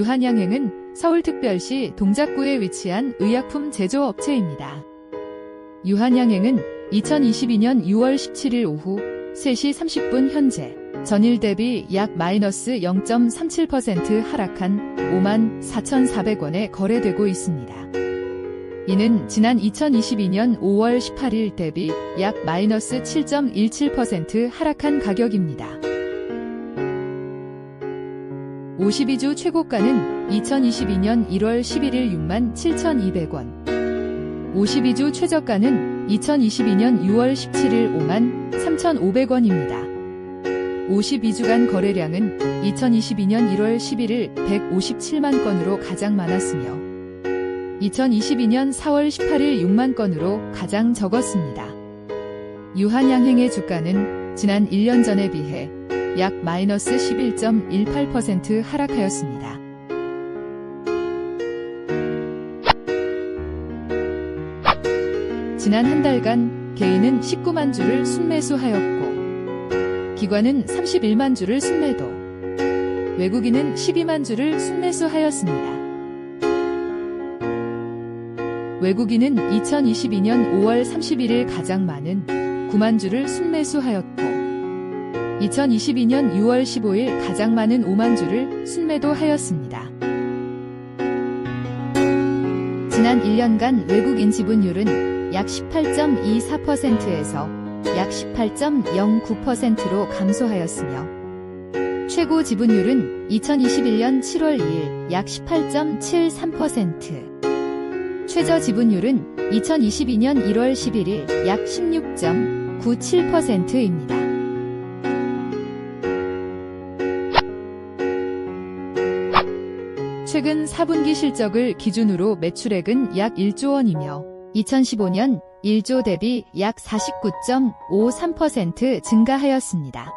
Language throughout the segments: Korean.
유한양행은 서울특별시 동작구에 위치한 의약품 제조업체입니다. 유한양행은 2022년 6월 17일 오후 3시 30분 현재 전일 대비 약 마이너스 0.37% 하락한 5만 4,400원에 거래되고 있습니다. 이는 지난 2022년 5월 18일 대비 약 마이너스 7.17% 하락한 가격입니다. 52주 최고가는 2022년 1월 11일 6만 7,200원. 52주 최저가는 2022년 6월 17일 5만 3,500원입니다. 52주간 거래량은 2022년 1월 11일 157만 건으로 가장 많았으며 2022년 4월 18일 6만 건으로 가장 적었습니다. 유한양행의 주가는 지난 1년 전에 비해 약 마이너스 11.18% 하락하였습니다. 지난 한 달간 개인은 19만 주를 순매수하였고 기관은 31만 주를 순매도 외국인은 12만 주를 순매수하였습니다. 외국인은 2022년 5월 31일 가장 많은 9만 주를 순매수하였고 2022년 6월 15일 가장 많은 5만 주를 순매도하였습니다. 지난 1년간 외국인 지분율은 약 18.24%에서 약 18.09%로 감소하였으며 최고 지분율은 2021년 7월 2일 약 18.73%, 최저 지분율은 2022년 1월 11일 약 16.97%입니다. 최근 4분기 실적을 기준으로 매출액은 약 1조 원이며 2015년 1조 대비 약 49.53% 증가하였습니다.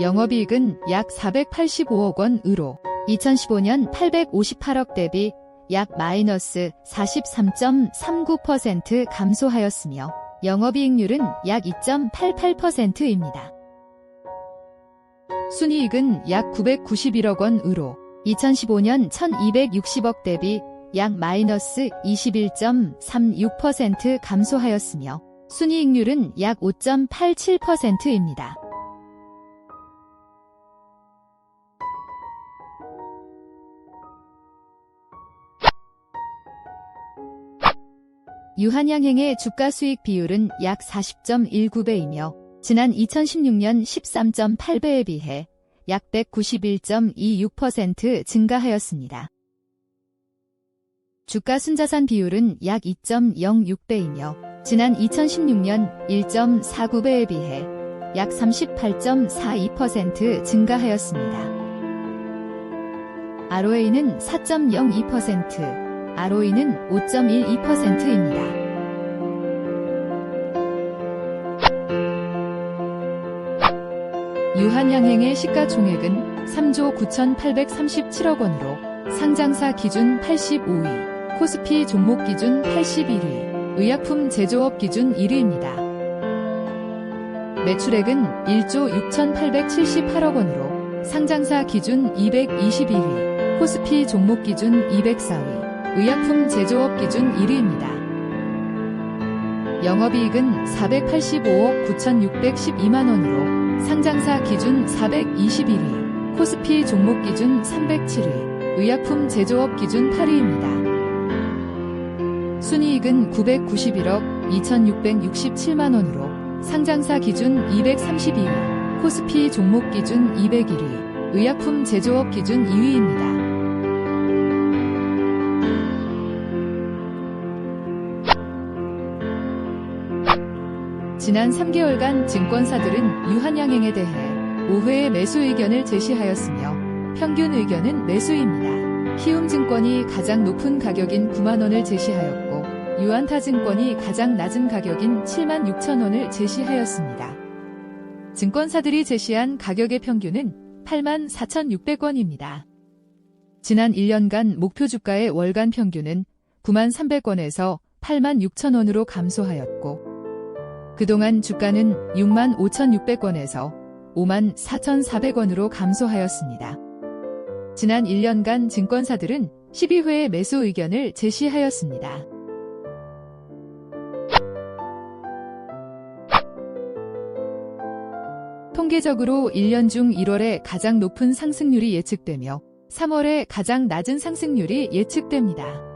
영업이익은 약 485억 원으로 2015년 858억 대비 약 마이너스 43.39% 감소하였으며 영업이익률은 약 2.88%입니다. 순이익은 약 991억 원으로 2015년 1260억 대비 약 마이너스 21.36% 감소하였으며 순이익률은 약 5.87%입니다. 유한양행의 주가 수익 비율은 약 40.19배이며 지난 2016년 13.8배에 비해 약 191.26% 증가하였습니다. 주가 순자산 비율은 약 2.06배이며 지난 2016년 1.49배에 비해 약 38.42% 증가하였습니다. ROA는 4.02%, ROE는 5.12%입니다. 유한양행의 시가총액은 3조 9,837억 원으로 상장사 기준 85위, 코스피 종목 기준 81위, 의약품 제조업 기준 1위입니다. 매출액은 1조 6,878억 원으로 상장사 기준 221위, 코스피 종목 기준 204위, 의약품 제조업 기준 1위입니다. 영업이익은 485억 9,612만 원으로 상장사 기준 421위, 코스피 종목 기준 307위, 의약품 제조업 기준 8위입니다. 순이익은 991억 2,667만 원으로 상장사 기준 232위, 코스피 종목 기준 201위, 의약품 제조업 기준 2위입니다. 지난 3개월간 증권사들은 유한양행에 대해 5회의 매수 의견을 제시하였으며 평균 의견은 매수입니다. 키움증권이 가장 높은 가격인 9만원을 제시하였고 유한타증권이 가장 낮은 가격인 7만 6천원을 제시하였습니다. 증권사들이 제시한 가격의 평균은 8만 4,600원입니다. 지난 1년간 목표 주가의 월간 평균은 9만 300원에서 8만 6천원으로 감소하였고 그동안 주가는 6만 5,600원에서 5만 4,400원으로 감소하였습니다. 지난 1년간 증권사들은 12회의 매수 의견을 제시하였습니다. 통계적으로 1년 중 1월에 가장 높은 상승률이 예측되며 3월에 가장 낮은 상승률이 예측됩니다.